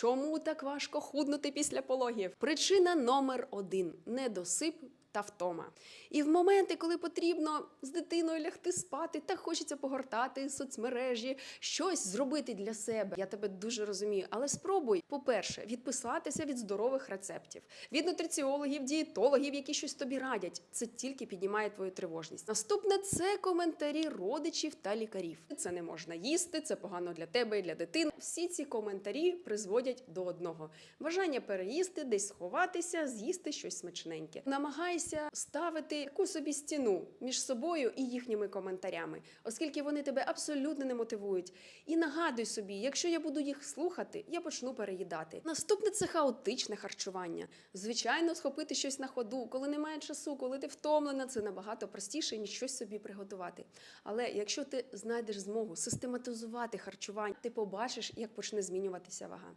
Чому так важко худнути після пологів? Причина номер один недосип. Та втома. І в моменти, коли потрібно з дитиною лягти спати, та хочеться погортати соцмережі, щось зробити для себе. Я тебе дуже розумію. Але спробуй, по-перше, відписатися від здорових рецептів, від нутриціологів, дієтологів, які щось тобі радять. Це тільки піднімає твою тривожність. Наступне це коментарі родичів та лікарів. Це не можна їсти, це погано для тебе і для дитини. Всі ці коментарі призводять до одного: бажання переїсти, десь сховатися, з'їсти щось смачненьке. Намагайся ставити таку собі стіну між собою і їхніми коментарями, оскільки вони тебе абсолютно не мотивують. І нагадуй собі, якщо я буду їх слухати, я почну переїдати. Наступне це хаотичне харчування. Звичайно, схопити щось на ходу, коли немає часу, коли ти втомлена, це набагато простіше, ніж щось собі приготувати. Але якщо ти знайдеш змогу систематизувати харчування, ти побачиш, як почне змінюватися вага.